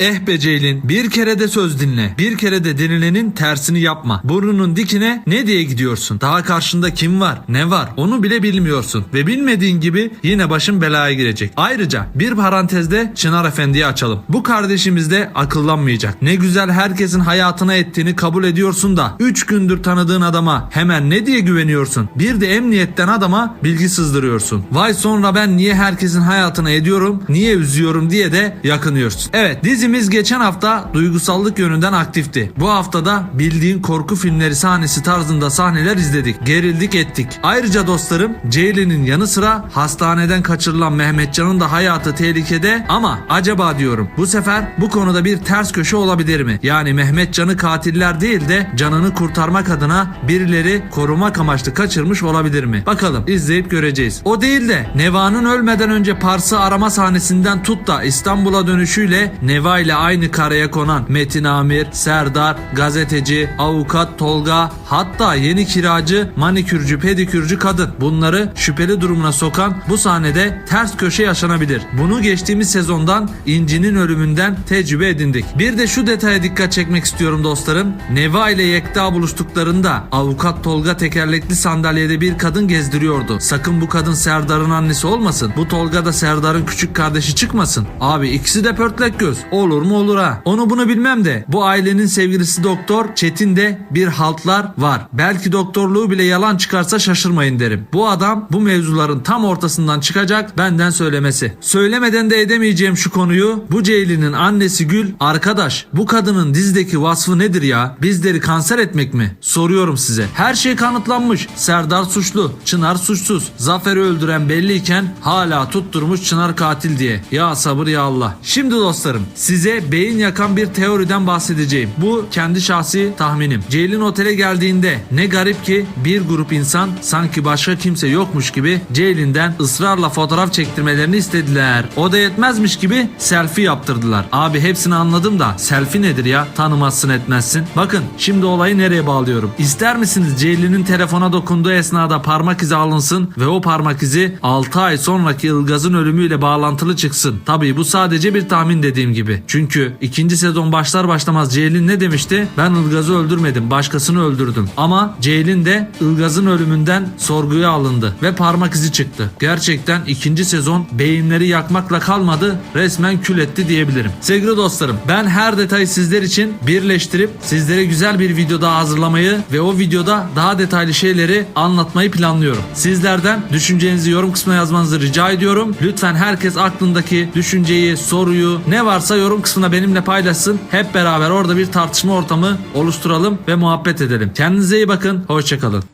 Eh be Ceylin bir kere de söz dinle. Bir kere de denilenin tersini yapma. Burnunun dikine ne diye gidiyorsun? Daha karşında kim var? Ne var? Onu bile bilmiyorsun. Ve bilmediğin gibi yine başın belaya girecek. Ayrıca bir parantezde Çınar Efendi'yi açalım. Bu kardeşimiz de akıllanmayacak. Ne güzel herkesin hayatına ettiğini kabul ediyorsun da 3 gündür tanıdığın adama hemen ne diye güveniyorsun? Bir de emniyetten adama bilgi sızdırıyorsun. Vay sonra ben niye herkesin hayatına ediyorum, niye üzüyorum diye de yakınıyorsun. Evet dizimiz geçen hafta duygusallık yönünden aktifti. Bu haftada bildiğin korku filmleri sahnesi tarzında sahneler izledik. Gerildik ettik. Ayrıca dostlarım Ceylin'in yanı sıra hastaneden kaçırılan Mehmetcan'ın da hayatı tehlikede ama acaba diyorum bu sefer bu konuda bir ters köşe olabilir mi? Yani Mehmetcan'ı katiller değil de canını kurtarmak adına birileri korumak amaçlı kaçırmış olabilir mi? Bakalım izleyip göreceğiz. O değil de Neva'nın ölmeden önce Pars'ı arama sahnesinden tut da İstanbul'a dönüşüyle Neva ile aynı karaya konan Metin Amir, Serdar, gazeteci, avukat Tolga hatta yeni kiracı, manikürcü, pedikürcü kadın bunları şüpheli durumuna sokan bu sahnede ters köşe yaşanabilir. Bunu geçtiğimiz sezondan İnci'nin ölümünden tecrübe edindik. Bir de şu detaya dikkat çekmek istiyorum dostlarım. Neva ile Yekta buluştuklarında avukat Tolga tekerlekli sandalyede bir kadın gezdiriyordu. Sakın bu kadın Serdar'ın annesi olmasın. Bu Tolga da Serdar'ın küçük kardeşi çıkmasın. Abi ikisi de pörtlek göz. Olur mu olur ha. Onu bunu bilmem de bu ailenin sevgilisi doktor Çetin'de bir haltlar var. Belki doktorluğu bile yalan çıkarsa şaşırmayın derim. Bu adam bu mevzuların tam ortasından çıkacak benden söylemesi. Söylemeden de edemeyeceğim şu konuyu. Bu Ceylin'in annesi Gül arkadaş bu kadının dizdeki vasfı nedir ya? Bizleri kanser etmek mi? Soruyorum size. Her şey kanıtlanmış. Serdar suçlu, Çınar suçsuz. Zafer'i öldüren belliyken hala tutturmuş Çınar katil diye. Ya sabır ya Allah. Şimdi dostlarım size beyin yakan bir teoriden bahsedeceğim. Bu kendi şahsi tahminim. Ceylin otele geldiğinde ne garip ki bir grup insan sanki başka kimse yokmuş gibi Ceylin'den ısrarla fotoğraf çektirmelerini istediler. O da yetmezmiş gibi selfie yaptırdılar. Abi hepsini anladım da selfie nedir ya? Tanımazsın etmezsin. Bakın şimdi olayı nereye bağlıyorum? İster misiniz Ceylin'in telefona dokunduğu esnada parmak izi alınsın ve o parmak izi 6 ay sonraki Ilgaz'ın ölümüyle bağlantılı çıksın. Tabii bu sadece bir tahmin dediğim gibi. Çünkü ikinci sezon başlar başlamaz Ceylin ne demişti? Ben Ilgaz'ı öldürmedim başkasını öldürdüm. Ama Ceylin de Ilgaz'ın ölümünden sorguya alındı ve parmak izi çıktı. Gerçekten ikinci sezon beyinleri yakmakla kalmadı resmen kül etti diyebilirim. Sevgili dostlarım ben her detayı sizler için birleştirip sizlere güzel bir video daha hazırlamayı ve o videoda daha detaylı şeyleri anlatmayı planlıyorum. Sizlerden düşüncenizi yorum kısmına yazmanızı rica ediyorum. Lütfen herkes aklındaki düşünceyi, soruyu ne varsa yorum kısmına benimle paylaşsın. Hep beraber orada bir tartışma ortamı oluşturalım ve muhabbet edelim. Kendinize iyi bakın. Hoşçakalın.